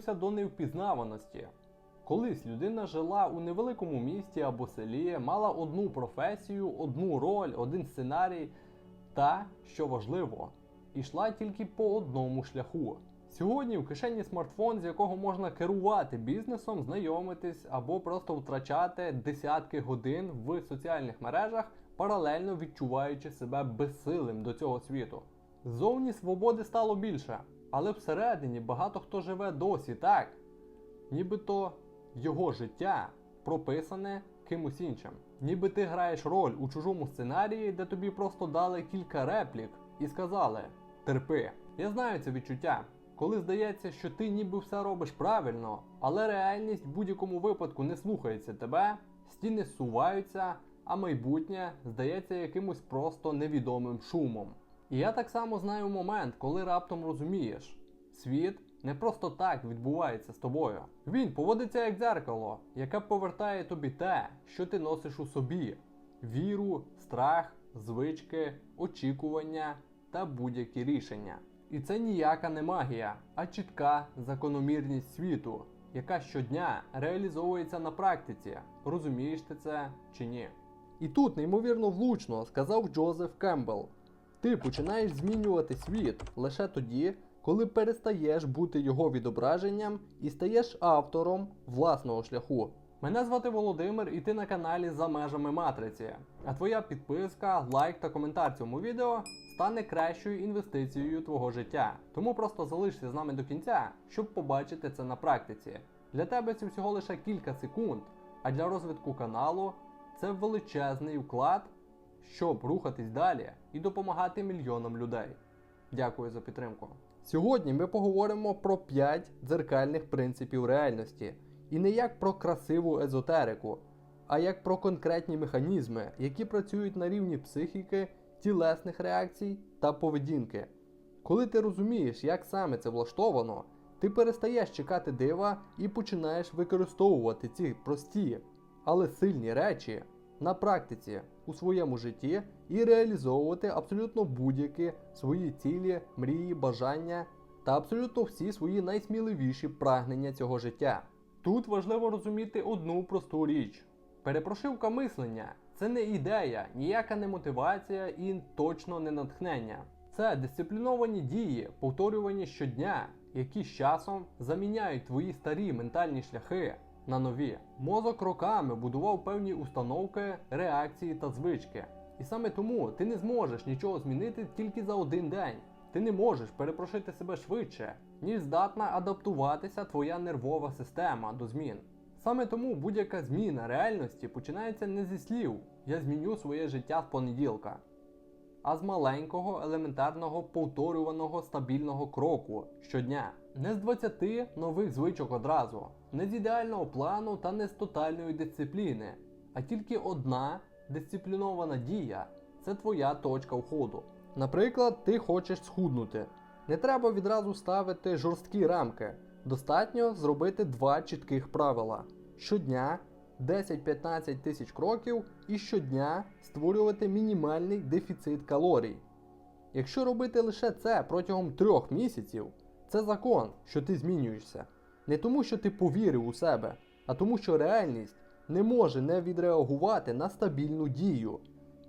зводився до невпізнаваності. Колись людина жила у невеликому місті або селі, мала одну професію, одну роль, один сценарій, та, що важливо, ішла тільки по одному шляху. Сьогодні в кишені смартфон, з якого можна керувати бізнесом, знайомитись або просто втрачати десятки годин в соціальних мережах, паралельно відчуваючи себе безсилим до цього світу. Зовні свободи стало більше, але всередині багато хто живе досі так, нібито його життя прописане кимось іншим. Ніби ти граєш роль у чужому сценарії, де тобі просто дали кілька реплік і сказали терпи. Я знаю це відчуття, коли здається, що ти ніби все робиш правильно, але реальність в будь-якому випадку не слухається тебе, стіни зсуваються, а майбутнє здається якимось просто невідомим шумом. І я так само знаю момент, коли раптом розумієш, світ не просто так відбувається з тобою. Він поводиться як дзеркало, яке повертає тобі те, що ти носиш у собі: віру, страх, звички, очікування та будь-які рішення. І це ніяка не магія, а чітка закономірність світу, яка щодня реалізовується на практиці. Розумієш ти це чи ні? І тут неймовірно влучно сказав Джозеф Кембл. Ти починаєш змінювати світ лише тоді, коли перестаєш бути його відображенням і стаєш автором власного шляху. Мене звати Володимир, і ти на каналі за межами матриці. А твоя підписка, лайк та коментар цьому відео стане кращою інвестицією твого життя. Тому просто залишся з нами до кінця, щоб побачити це на практиці. Для тебе це всього лише кілька секунд, а для розвитку каналу це величезний вклад, щоб рухатись далі і допомагати мільйонам людей. Дякую за підтримку. Сьогодні ми поговоримо про 5 дзеркальних принципів реальності. І не як про красиву езотерику, а як про конкретні механізми, які працюють на рівні психіки, тілесних реакцій та поведінки. Коли ти розумієш, як саме це влаштовано, ти перестаєш чекати дива і починаєш використовувати ці прості, але сильні речі на практиці у своєму житті і реалізовувати абсолютно будь-які свої цілі, мрії, бажання та абсолютно всі свої найсміливіші прагнення цього життя. Тут важливо розуміти одну просту річ: перепрошивка мислення це не ідея, ніяка не мотивація і точно не натхнення. Це дисципліновані дії, повторювані щодня, які з часом заміняють твої старі ментальні шляхи на нові. Мозок роками будував певні установки, реакції та звички. І саме тому ти не зможеш нічого змінити тільки за один день. Ти не можеш перепрошити себе швидше, ніж здатна адаптуватися твоя нервова система до змін. Саме тому будь-яка зміна реальності починається не зі слів Я зміню своє життя з понеділка, а з маленького, елементарного, повторюваного стабільного кроку щодня. Не з 20 нових звичок одразу, не з ідеального плану та не з тотальної дисципліни, а тільки одна дисциплінована дія це твоя точка входу. Наприклад, ти хочеш схуднути. Не треба відразу ставити жорсткі рамки. Достатньо зробити два чітких правила. Щодня 10-15 тисяч кроків і щодня створювати мінімальний дефіцит калорій. Якщо робити лише це протягом трьох місяців, це закон, що ти змінюєшся. Не тому, що ти повірив у себе, а тому, що реальність не може не відреагувати на стабільну дію.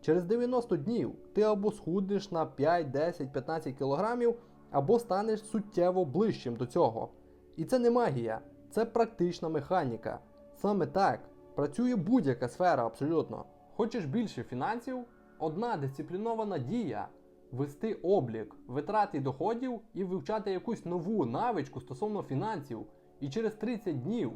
Через 90 днів ти або схуднеш на 5, 10, 15 кілограмів, або станеш суттєво ближчим до цього. І це не магія, це практична механіка. Саме так працює будь-яка сфера абсолютно. Хочеш більше фінансів? Одна дисциплінована дія вести облік, витрат і доходів і вивчати якусь нову навичку стосовно фінансів. І через 30 днів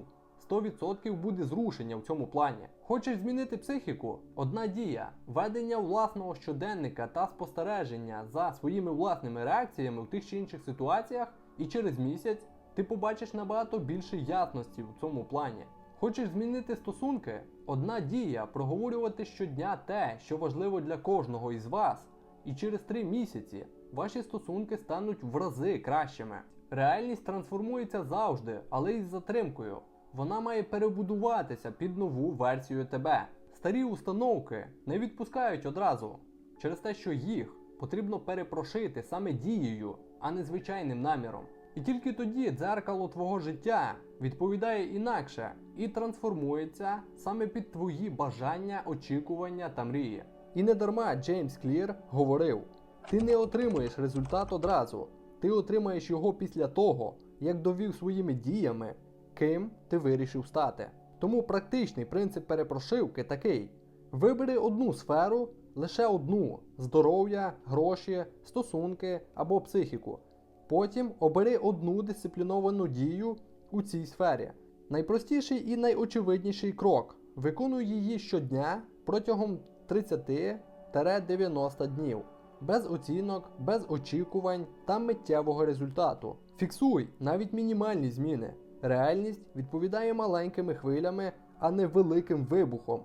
100% буде зрушення в цьому плані. Хочеш змінити психіку? Одна дія ведення власного щоденника та спостереження за своїми власними реакціями в тих чи інших ситуаціях, і через місяць ти побачиш набагато більше ясності в цьому плані. Хочеш змінити стосунки? Одна дія проговорювати щодня те, що важливо для кожного із вас, і через три місяці ваші стосунки стануть в рази кращими. Реальність трансформується завжди, але із затримкою. Вона має перебудуватися під нову версію тебе. Старі установки не відпускають одразу через те, що їх потрібно перепрошити саме дією, а не звичайним наміром. І тільки тоді дзеркало твого життя відповідає інакше і трансформується саме під твої бажання, очікування та мрії. І не дарма Джеймс Клір говорив: ти не отримуєш результат одразу, ти отримаєш його після того, як довів своїми діями, ким ти вирішив стати. Тому практичний принцип перепрошивки такий: вибери одну сферу, лише одну здоров'я, гроші, стосунки або психіку. Потім обери одну дисципліновану дію у цій сфері. Найпростіший і найочевидніший крок. Виконуй її щодня протягом 30-90 днів. Без оцінок, без очікувань та миттєвого результату. Фіксуй навіть мінімальні зміни. Реальність відповідає маленькими хвилями, а не великим вибухом.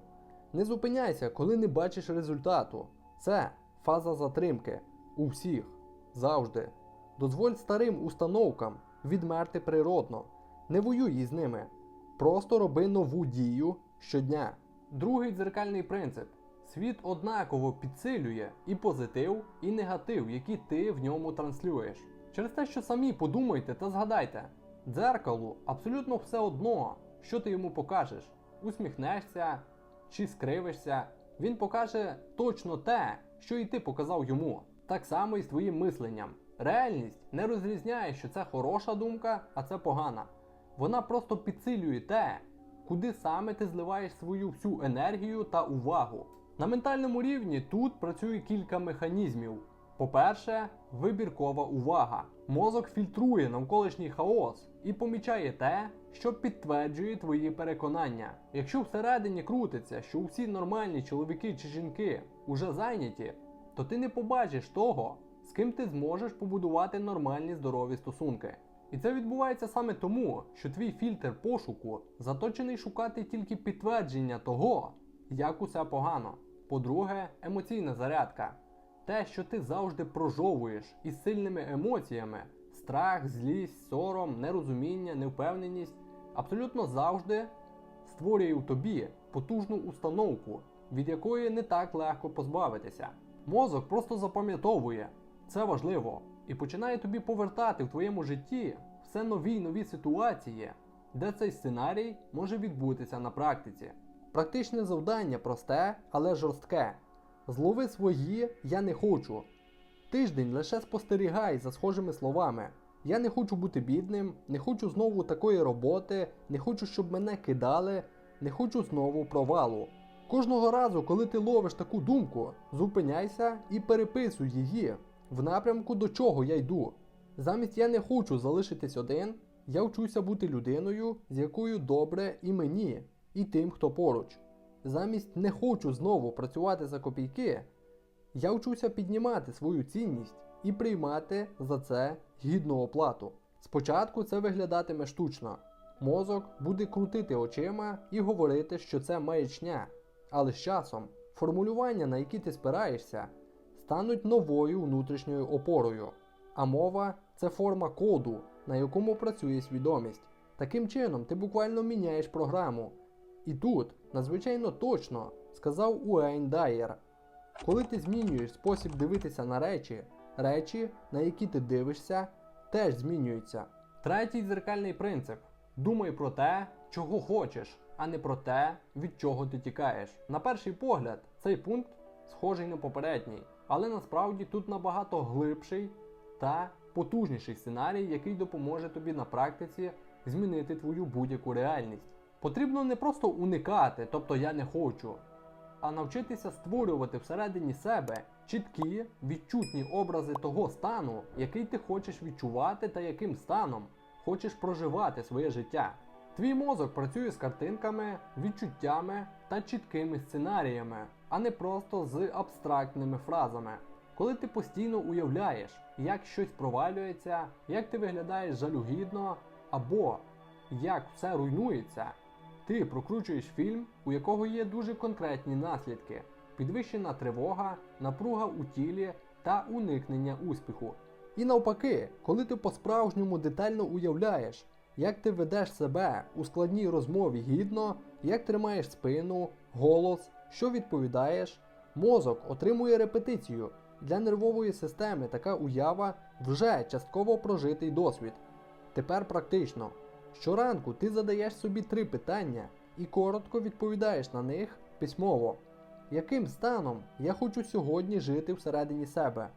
Не зупиняйся, коли не бачиш результату. Це фаза затримки. У всіх. Завжди. Дозволь старим установкам відмерти природно. Не воюй із ними. Просто роби нову дію щодня. Другий дзеркальний принцип. Світ однаково підсилює і позитив, і негатив, які ти в ньому транслюєш. Через те, що самі подумайте та згадайте, дзеркалу абсолютно все одно, що ти йому покажеш. Усміхнешся чи скривишся, він покаже точно те, що і ти показав йому. Так само і з твоїм мисленням. Реальність не розрізняє, що це хороша думка, а це погана. Вона просто підсилює те, куди саме ти зливаєш свою всю енергію та увагу. На ментальному рівні тут працює кілька механізмів. По-перше, вибіркова увага. Мозок фільтрує навколишній хаос і помічає те, що підтверджує твої переконання. Якщо всередині крутиться, що усі нормальні чоловіки чи жінки уже зайняті, то ти не побачиш того, з ким ти зможеш побудувати нормальні здорові стосунки. І це відбувається саме тому, що твій фільтр пошуку заточений шукати тільки підтвердження того, як усе погано. По-друге, емоційна зарядка. Те, що ти завжди прожовуєш із сильними емоціями, страх, злість, сором, нерозуміння, невпевненість, абсолютно завжди створює у тобі потужну установку, від якої не так легко позбавитися. Мозок просто запам'ятовує, це важливо, і починає тобі повертати в твоєму житті все нові й нові ситуації, де цей сценарій може відбутися на практиці. Практичне завдання просте, але жорстке. Злови свої я не хочу. Тиждень лише спостерігай за схожими словами. Я не хочу бути бідним, не хочу знову такої роботи, не хочу, щоб мене кидали, не хочу знову провалу. Кожного разу, коли ти ловиш таку думку, зупиняйся і переписуй її в напрямку, до чого я йду. Замість я не хочу залишитись один, я вчуся бути людиною, з якою добре і мені, і тим, хто поруч. Замість не хочу знову працювати за копійки, я вчуся піднімати свою цінність і приймати за це гідну оплату. Спочатку це виглядатиме штучно. Мозок буде крутити очима і говорити, що це маячня. Але з часом формулювання, на які ти спираєшся, стануть новою внутрішньою опорою. А мова це форма коду, на якому працює свідомість. Таким чином, ти буквально міняєш програму. І тут надзвичайно точно сказав Уейн Дайер. Коли ти змінюєш спосіб дивитися на речі, речі, на які ти дивишся, теж змінюються. Третій дзеркальний принцип: думай про те, чого хочеш, а не про те, від чого ти тікаєш. На перший погляд, цей пункт схожий на попередній, але насправді тут набагато глибший та потужніший сценарій, який допоможе тобі на практиці змінити твою будь-яку реальність. Потрібно не просто уникати, тобто я не хочу, а навчитися створювати всередині себе чіткі відчутні образи того стану, який ти хочеш відчувати та яким станом хочеш проживати своє життя. Твій мозок працює з картинками, відчуттями та чіткими сценаріями, а не просто з абстрактними фразами. Коли ти постійно уявляєш, як щось провалюється, як ти виглядаєш жалюгідно, або як все руйнується, ти прокручуєш фільм, у якого є дуже конкретні наслідки: підвищена тривога, напруга у тілі та уникнення успіху. І навпаки, коли ти по-справжньому детально уявляєш, як ти ведеш себе у складній розмові гідно, як тримаєш спину, голос, що відповідаєш, мозок отримує репетицію. Для нервової системи така уява вже частково прожитий досвід. Тепер практично. Щоранку ти задаєш собі три питання і коротко відповідаєш на них письмово. Яким станом я хочу сьогодні жити всередині себе?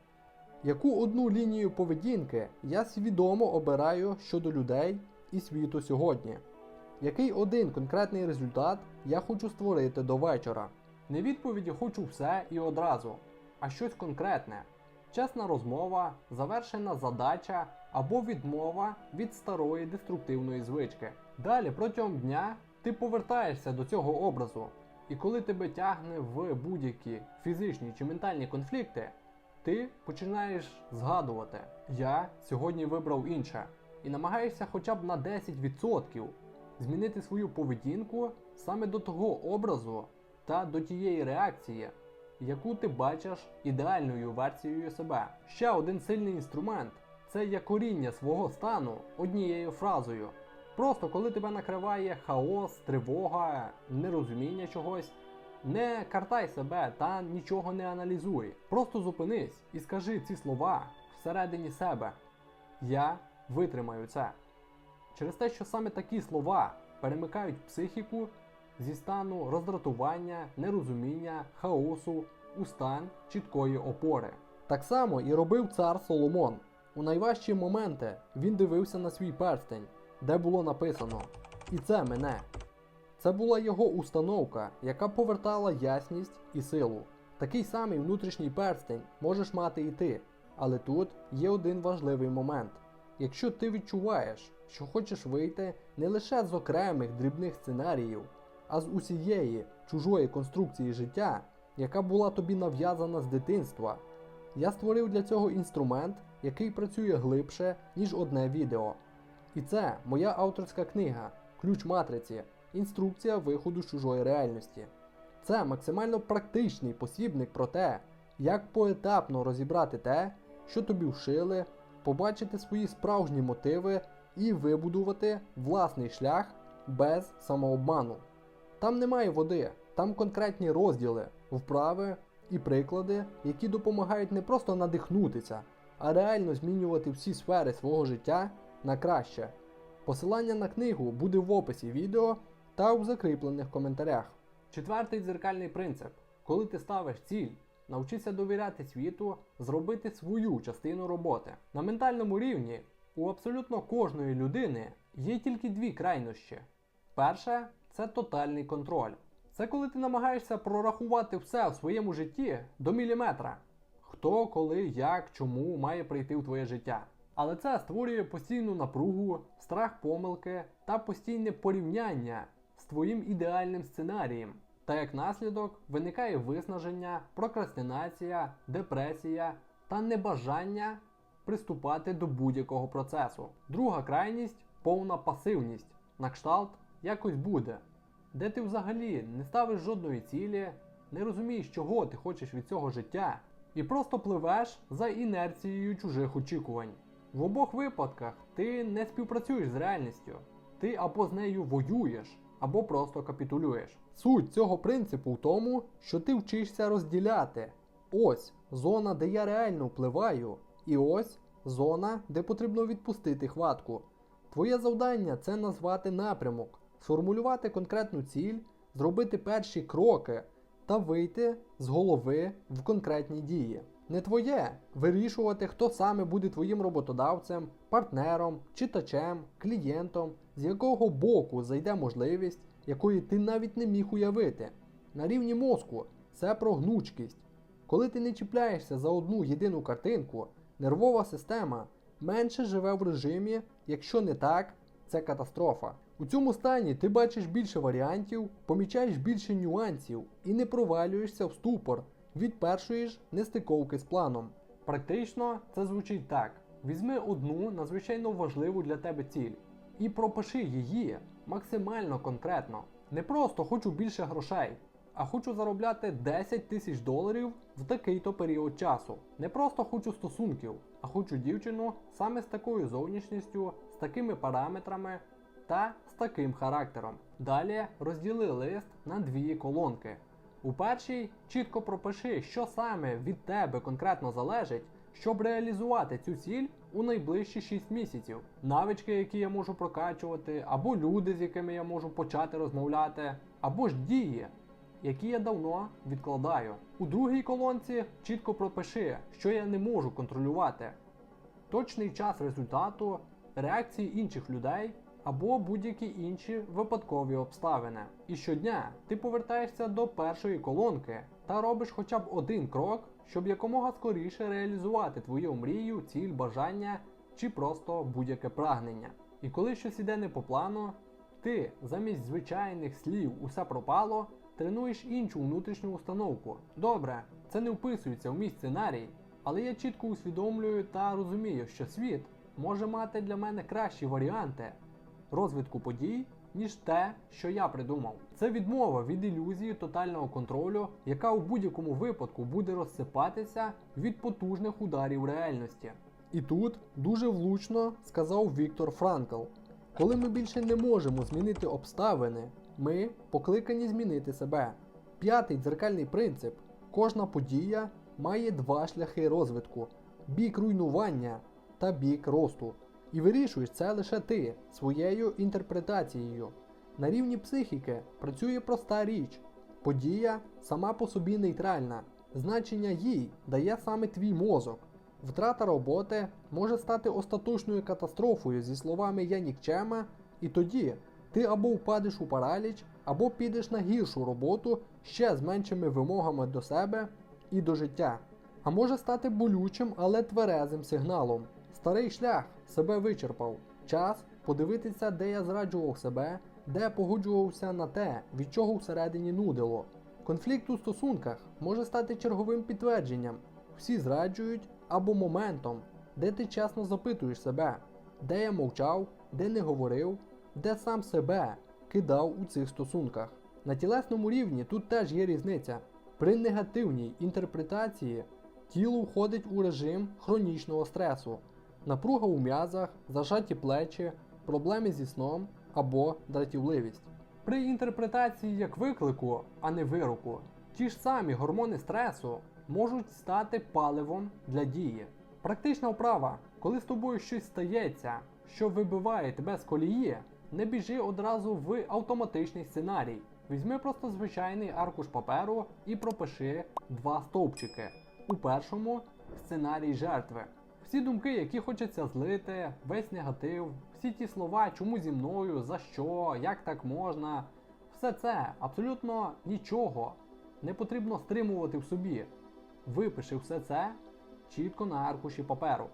Яку одну лінію поведінки я свідомо обираю щодо людей і світу сьогодні? Який один конкретний результат я хочу створити до вечора? Не відповіді хочу все і одразу, а щось конкретне. Чесна розмова, завершена задача або відмова від старої деструктивної звички. Далі протягом дня ти повертаєшся до цього образу, і коли тебе тягне в будь-які фізичні чи ментальні конфлікти, ти починаєш згадувати: я сьогодні вибрав інше, і намагаєшся хоча б на 10% змінити свою поведінку саме до того образу та до тієї реакції, яку ти бачиш ідеальною версією себе. Ще один сильний інструмент це є коріння свого стану однією фразою. Просто коли тебе накриває хаос, тривога, нерозуміння чогось, не картай себе та нічого не аналізуй. Просто зупинись і скажи ці слова всередині себе. Я витримаю це. Через те, що саме такі слова перемикають психіку зі стану роздратування, нерозуміння, хаосу у стан чіткої опори. Так само і робив цар Соломон. У найважчі моменти він дивився на свій перстень, де було написано І це мене. Це була його установка, яка повертала ясність і силу. Такий самий внутрішній перстень можеш мати і ти. Але тут є один важливий момент. Якщо ти відчуваєш, що хочеш вийти не лише з окремих дрібних сценаріїв, а з усієї чужої конструкції життя, яка була тобі нав'язана з дитинства, я створив для цього інструмент, який працює глибше, ніж одне відео. І це моя авторська книга Ключ матриці, інструкція виходу з чужої реальності. Це максимально практичний посібник про те, як поетапно розібрати те, що тобі вшили, побачити свої справжні мотиви і вибудувати власний шлях без самообману. Там немає води, там конкретні розділи, вправи і приклади, які допомагають не просто надихнутися, а реально змінювати всі сфери свого життя на краще. Посилання на книгу буде в описі відео та у закріплених коментарях. Четвертий дзеркальний принцип. Коли ти ставиш ціль, навчися довіряти світу, зробити свою частину роботи. На ментальному рівні у абсолютно кожної людини є тільки дві крайнощі. Перше це тотальний контроль. Це коли ти намагаєшся прорахувати все в своєму житті до міліметра. Хто, коли, як, чому має прийти в твоє життя. Але це створює постійну напругу, страх помилки та постійне порівняння з твоїм ідеальним сценарієм. Та як наслідок виникає виснаження, прокрастинація, депресія та небажання приступати до будь-якого процесу. Друга крайність повна пасивність. На кшталт якось буде, де ти взагалі не ставиш жодної цілі, не розумієш, чого ти хочеш від цього життя, і просто пливеш за інерцією чужих очікувань. В обох випадках ти не співпрацюєш з реальністю, ти або з нею воюєш, або просто капітулюєш. Суть цього принципу в тому, що ти вчишся розділяти. Ось зона, де я реально впливаю, і ось зона, де потрібно відпустити хватку. Твоє завдання це назвати напрямок, сформулювати конкретну ціль, зробити перші кроки та вийти з голови в конкретні дії. Не твоє вирішувати, хто саме буде твоїм роботодавцем, партнером, читачем, клієнтом, з якого боку зайде можливість, якої ти навіть не міг уявити. На рівні мозку це про гнучкість. Коли ти не чіпляєшся за одну єдину картинку, нервова система менше живе в режимі, якщо не так, це катастрофа. У цьому стані ти бачиш більше варіантів, помічаєш більше нюансів і не провалюєшся в ступор від першої ж нестиковки з планом. Практично це звучить так: візьми одну надзвичайно важливу для тебе ціль і пропиши її максимально конкретно. Не просто хочу більше грошей, а хочу заробляти 10 тисяч доларів в такий-то період часу. Не просто хочу стосунків, а хочу дівчину саме з такою зовнішністю, з такими параметрами та з таким характером. Далі розділи лист на дві колонки. У першій чітко пропиши, що саме від тебе конкретно залежить, щоб реалізувати цю ціль у найближчі 6 місяців, навички, які я можу прокачувати, або люди, з якими я можу почати розмовляти, або ж дії, які я давно відкладаю. У другій колонці чітко пропиши, що я не можу контролювати. Точний час результату, реакції інших людей або будь-які інші випадкові обставини. І щодня ти повертаєшся до першої колонки та робиш хоча б один крок, щоб якомога скоріше реалізувати твою мрію, ціль, бажання чи просто будь-яке прагнення. І коли щось іде не по плану, ти замість звичайних слів усе пропало, тренуєш іншу внутрішню установку. Добре, це не вписується в мій сценарій, але я чітко усвідомлюю та розумію, що світ може мати для мене кращі варіанти розвитку подій, ніж те, що я придумав. Це відмова від ілюзії тотального контролю, яка у будь-якому випадку буде розсипатися від потужних ударів реальності. І тут дуже влучно сказав Віктор Франкл: коли ми більше не можемо змінити обставини, ми покликані змінити себе. П'ятий дзеркальний принцип: кожна подія має два шляхи розвитку: бік руйнування та бік росту. І вирішуєш це лише ти своєю інтерпретацією. На рівні психіки працює проста річ. Подія сама по собі нейтральна. Значення їй дає саме твій мозок. Втрата роботи може стати остаточною катастрофою зі словами я нікчема, і тоді ти або впадеш у параліч, або підеш на гіршу роботу ще з меншими вимогами до себе і до життя. А може стати болючим, але тверезим сигналом. Старий шлях себе вичерпав. Час подивитися, де я зраджував себе, де погоджувався на те, від чого всередині нудило. Конфлікт у стосунках може стати черговим підтвердженням. Всі зраджують або моментом, де ти чесно запитуєш себе, де я мовчав, де не говорив, де сам себе кидав у цих стосунках. На тілесному рівні тут теж є різниця. При негативній інтерпретації тіло входить у режим хронічного стресу, напруга у м'язах, зажаті плечі, проблеми зі сном або дратівливість. При інтерпретації як виклику, а не вироку, ті ж самі гормони стресу можуть стати паливом для дії. Практична вправа, коли з тобою щось стається, що вибиває тебе з колії, не біжи одразу в автоматичний сценарій. Візьми просто звичайний аркуш паперу і пропиши два стовпчики. У першому сценарій жертви. Всі думки, які хочеться злити, весь негатив, всі ті слова, чому зі мною, за що, як так можна, все це абсолютно нічого не потрібно стримувати в собі. Випиши все це чітко на аркуші паперу.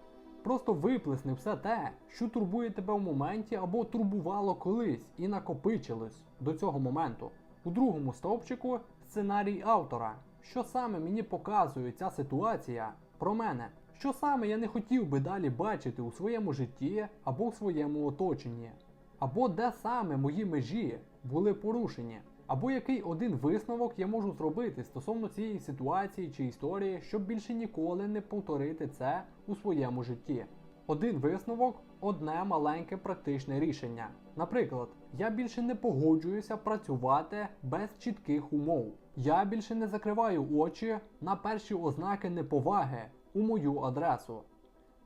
Просто виплесни все те, що турбує тебе в моменті або турбувало колись і накопичилось до цього моменту. У другому стовпчику сценарій автора. Що саме мені показує ця ситуація про мене? Що саме я не хотів би далі бачити у своєму житті або в своєму оточенні? Або де саме мої межі були порушені? Або який один висновок я можу зробити стосовно цієї ситуації чи історії, щоб більше ніколи не повторити це у своєму житті. Один висновок одне маленьке практичне рішення. Наприклад, я більше не погоджуюся працювати без чітких умов. Я більше не закриваю очі на перші ознаки неповаги у мою адресу.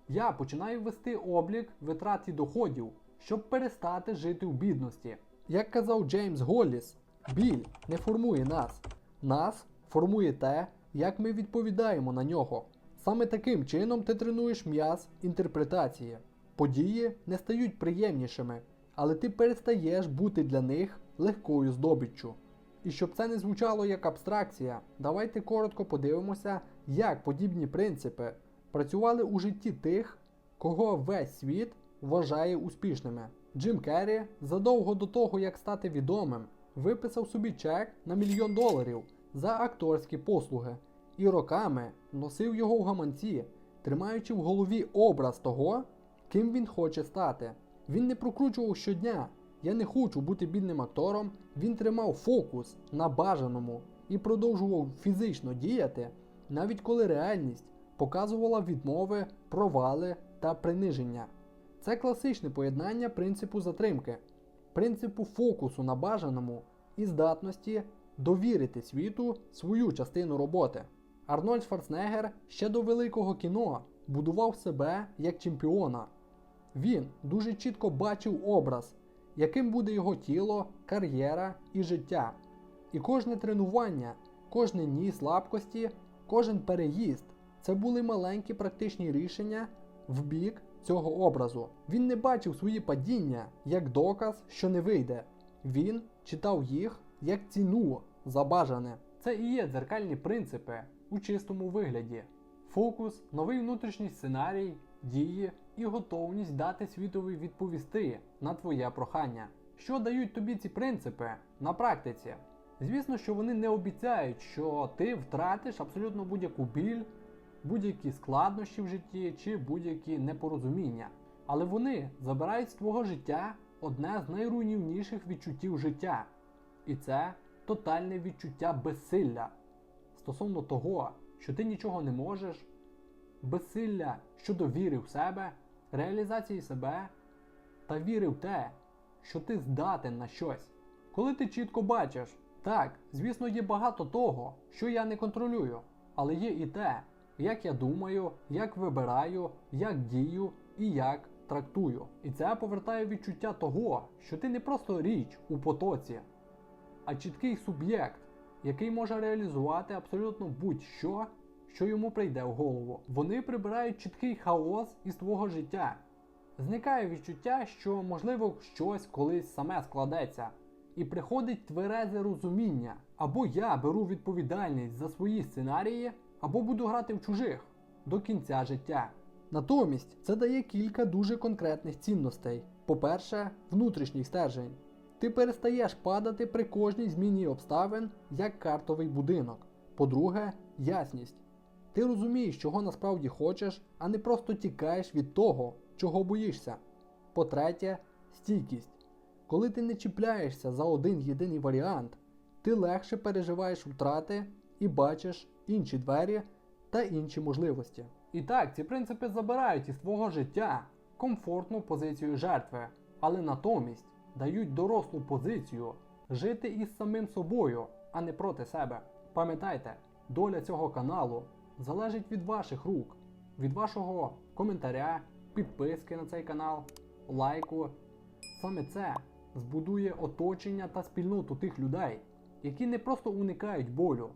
Я починаю вести облік витрат і доходів, щоб перестати жити в бідності. Як казав Джеймс Голліс, біль не формує нас. Нас формує те, як ми відповідаємо на нього. Саме таким чином ти тренуєш м'яз інтерпретації. Події не стають приємнішими, але ти перестаєш бути для них легкою здобиччю. І щоб це не звучало як абстракція, давайте коротко подивимося, як подібні принципи працювали у житті тих, кого весь світ вважає успішними. Джим Керрі задовго до того, як стати відомим, виписав собі чек на мільйон доларів за акторські послуги і роками носив його в гаманці, тримаючи в голові образ того, ким він хоче стати. Він не прокручував щодня. Я не хочу бути бідним актором. Він тримав фокус на бажаному і продовжував фізично діяти, навіть коли реальність показувала відмови, провали та приниження. Це класичне поєднання принципу затримки, принципу фокусу на бажаному і здатності довірити світу свою частину роботи. Арнольд Шварценеггер ще до великого кіно будував себе як чемпіона. Він дуже чітко бачив образ, яким буде його тіло, кар'єра і життя. І кожне тренування, кожне дні слабкості, кожен переїзд це були маленькі практичні рішення в бік цього образу. Він не бачив свої падіння як доказ, що не вийде. Він читав їх як ціну за бажане. Це і є дзеркальні принципи у чистому вигляді. Фокус, новий внутрішній сценарій, дії і готовність дати світові відповісти на твоє прохання. Що дають тобі ці принципи на практиці? Звісно, що вони не обіцяють, що ти втратиш абсолютно будь-яку біль, будь-які складнощі в житті чи будь-які непорозуміння. Але вони забирають з твого життя одне з найруйнівніших відчуттів життя. І це тотальне відчуття безсилля стосовно того, що ти нічого не можеш, безсилля щодо віри в себе, реалізації себе та віри в те, що ти здатен на щось. Коли ти чітко бачиш, так, звісно, є багато того, що я не контролюю, але є і те, як я думаю, як вибираю, як дію і як трактую. І це повертає відчуття того, що ти не просто річ у потоці, а чіткий суб'єкт, який може реалізувати абсолютно будь-що, що йому прийде в голову. Вони прибирають чіткий хаос із твого життя. Зникає відчуття, що можливо щось колись саме складеться, і приходить тверезе розуміння, або я беру відповідальність за свої сценарії, або буду грати в чужих до кінця життя. Натомість це дає кілька дуже конкретних цінностей. По-перше, внутрішній стержень. Ти перестаєш падати при кожній зміні обставин як картовий будинок. По-друге, ясність. Ти розумієш, чого насправді хочеш, а не просто тікаєш від того, чого боїшся. По-третє, стійкість. Коли ти не чіпляєшся за один єдиний варіант, ти легше переживаєш втрати і бачиш інші двері та інші можливості. І так, ці принципи забирають із твого життя комфортну позицію жертви, але натомість дають дорослу позицію жити із самим собою, а не проти себе. Пам'ятайте, доля цього каналу залежить від ваших рук, від вашого коментаря, підписки на цей канал, лайку. Саме це збудує оточення та спільноту тих людей, які не просто уникають болю,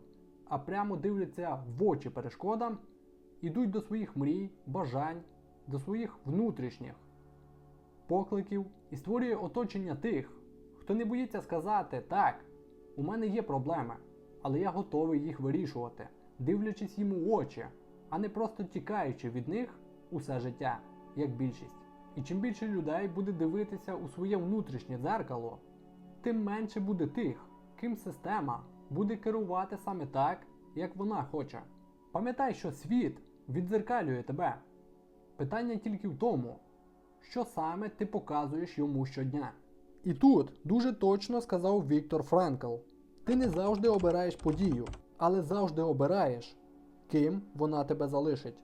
а прямо дивляться в очі перешкодам, ідуть до своїх мрій, бажань, до своїх внутрішніх покликів і створює оточення тих, хто не боїться сказати так, у мене є проблеми, але я готовий їх вирішувати, дивлячись їм у очі, а не просто тікаючи від них усе життя, як більшість. І чим більше людей буде дивитися у своє внутрішнє дзеркало, тим менше буде тих, ким система буде керувати саме так, як вона хоче. Пам'ятай, що світ віддзеркалює тебе. Питання тільки в тому, що саме ти показуєш йому щодня. І тут дуже точно сказав Віктор Франкл: ти не завжди обираєш подію, але завжди обираєш, ким вона тебе залишить.